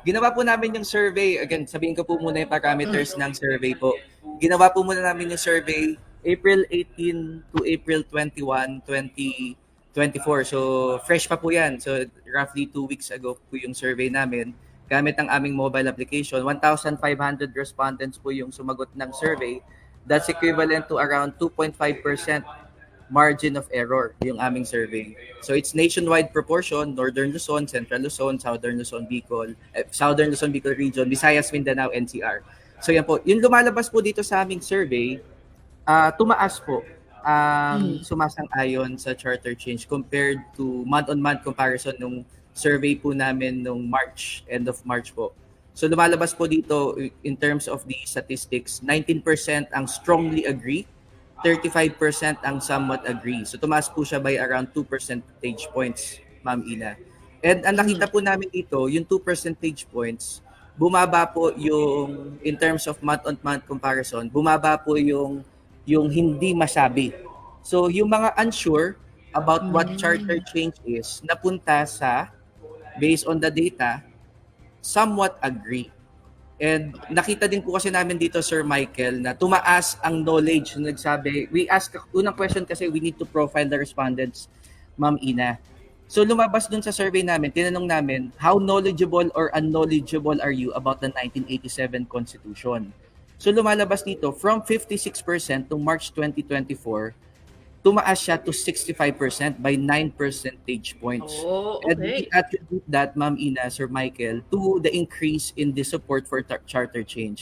Ginawa po namin yung survey. Again, sabihin ko po muna yung parameters ng survey po. Ginawa po muna namin yung survey April 18 to April 21, 2024. So, fresh pa po yan. So, roughly two weeks ago po yung survey namin. Gamit ang aming mobile application. 1,500 respondents po yung sumagot ng survey. That's equivalent to around 2.5% margin of error yung aming survey. So it's nationwide proportion, Northern Luzon, Central Luzon, Southern Luzon, Bicol, eh, Southern Luzon, Bicol region, Visayas, Mindanao, NCR. So yan po, yung lumalabas po dito sa aming survey, ah tumaas po ang sumasang-ayon sa charter change compared to month-on-month comparison nung survey po namin nung March, end of March po. So lumalabas po dito in terms of the statistics, 19% ang strongly agree, 35% ang somewhat agree. So tumaas po siya by around 2 percentage points, Ma'am Ina. And ang nakita po namin dito, yung 2 percentage points, bumaba po yung in terms of month-on-month comparison, bumaba po yung yung hindi masabi. So yung mga unsure about what charter change is, napunta sa based on the data, somewhat agree. And nakita din po kasi namin dito, Sir Michael, na tumaas ang knowledge na nagsabi. We ask, unang question kasi, we need to profile the respondents, Ma'am Ina. So lumabas dun sa survey namin, tinanong namin, how knowledgeable or unknowledgeable are you about the 1987 Constitution? So lumalabas dito, from 56% to March 2024, tumaas siya to 65% by 9 percentage points. Oh, And we okay. attribute that, Ma'am Ina, Sir Michael, to the increase in the support for charter change.